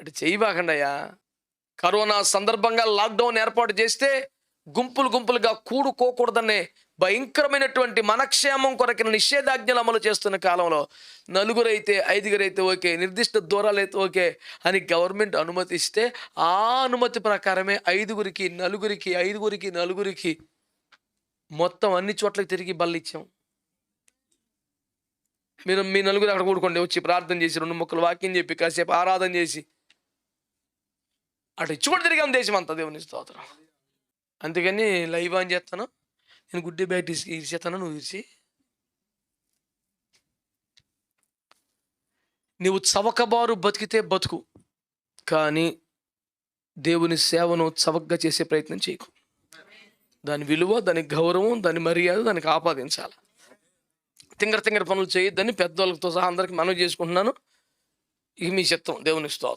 అంటే చేయబాకండయ్యా. కరోనా సందర్భంగా లాక్డౌన్ ఏర్పాటు చేస్తే గుంపులు గుంపులుగా కూడుకోకూడదనే భయంకరమైనటువంటి మనక్షేమం కొరకిన నిషేధాజ్ఞలు అమలు చేస్తున్న కాలంలో నలుగురైతే ఐదుగురైతే ఓకే నిర్దిష్ట దూరాలు అయితే ఓకే అని గవర్నమెంట్ అనుమతిస్తే ఆ అనుమతి ప్రకారమే ఐదుగురికి నలుగురికి ఐదుగురికి నలుగురికి మొత్తం అన్ని చోట్లకి తిరిగి బల్లిచ్చాం మీరు మీ నలుగురు అక్కడ కూడుకోండి వచ్చి ప్రార్థన చేసి రెండు ముక్కలు వాక్యం చెప్పి కాసేపు ఆరాధన చేసి అటు ఇచ్చి కూడా తిరిగాం దేశం అంతా దేవుని స్తోత్రం. అందుకని లైవ్ ఆన్ చేస్తాను. నేను గుడ్డి బ్యాట్ ఇసి ఇరిచేస్తాను నువ్వు ఇరిచి నువ్వు చవకబారు బతికితే బతుకు కానీ దేవుని సేవను చవకగా చేసే ప్రయత్నం చేయకు. దాని విలువ దాని గౌరవం దాని మర్యాద దానికి ఆపాదించాలి. తింగర తింగర పనులు చేయొద్దని పెద్దవాళ్ళతో సహా అందరికి మనవి చేసుకుంటున్నాను. ఇక మీ చిత్తం దేవుని స్తోత్రం.